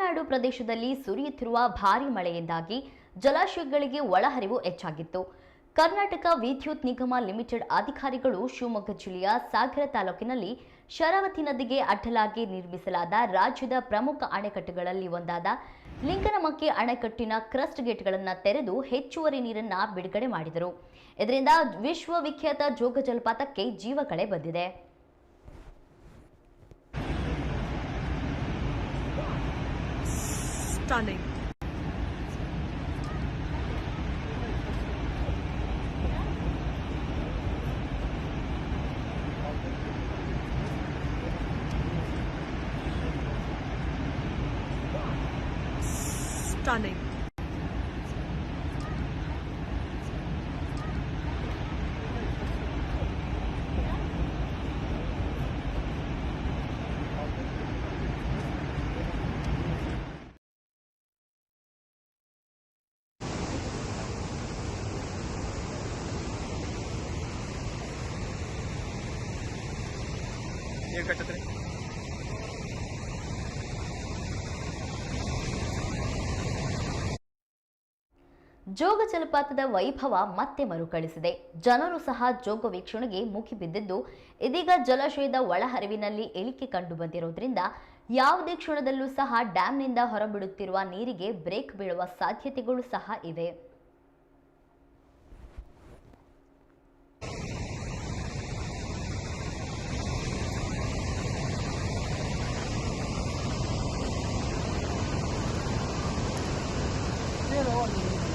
ಮಲೆನಾಡು ಪ್ರದೇಶದಲ್ಲಿ ಸುರಿಯುತ್ತಿರುವ ಭಾರಿ ಮಳೆಯಿಂದಾಗಿ ಜಲಾಶಯಗಳಿಗೆ ಒಳಹರಿವು ಹೆಚ್ಚಾಗಿತ್ತು. ಕರ್ನಾಟಕ ವಿದ್ಯುತ್ ನಿಗಮ ಲಿಮಿಟೆಡ್ ಅಧಿಕಾರಿಗಳು ಶಿವಮೊಗ್ಗ ಜಿಲ್ಲೆಯ ಸಾಗರ ತಾಲೂಕಿನಲ್ಲಿ ಶರಾವತಿ ನದಿಗೆ ಅಡ್ಡಲಾಗಿ ನಿರ್ಮಿಸಲಾದ ರಾಜ್ಯದ ಪ್ರಮುಖ ಅಣೆಕಟ್ಟುಗಳಲ್ಲಿ ಒಂದಾದ ಲಿಂಗನಮಕ್ಕಿ ಅಣೆಕಟ್ಟಿನ ಕ್ರಸ್ಟ್ ಗೇಟ್ಗಳನ್ನು ತೆರೆದು ಹೆಚ್ಚುವರಿ ನೀರನ್ನು ಬಿಡುಗಡೆ ಮಾಡಿದರು. ಇದರಿಂದ ವಿಶ್ವವಿಖ್ಯಾತ ಜೋಗ ಜಲಪಾತಕ್ಕೆ ಜೀವಕಳೆ ಬಂದಿದೆ. Stunning. Stunning. ಜೋಗ ಜಲಪಾತದ ವೈಭವ ಮತ್ತೆ ಮರುಕಳಿಸಿದೆ. ಜನರು ಸಹ ಜೋಗ ವೀಕ್ಷಣೆಗೆ ಮುಗಿಬಿದ್ದಿದ್ದು ಇದೀಗ ಜಲಾಶಯದ ಒಳಹರಿವಿನಲ್ಲಿ ಇಳಿಕೆ ಕಂಡು ಬಂದಿರೋದ್ರಿಂದ ಯಾವುದೇ ಕ್ಷಣದಲ್ಲೂ ಸಹ ಡ್ಯಾಂನಿಂದ ಹೊರಬಿಡುತ್ತಿರುವ ನೀರಿಗೆ ಬ್ರೇಕ್ ಬೀಳುವ ಸಾಧ್ಯತೆಗಳು ಸಹ ಇವೆ ನೀರು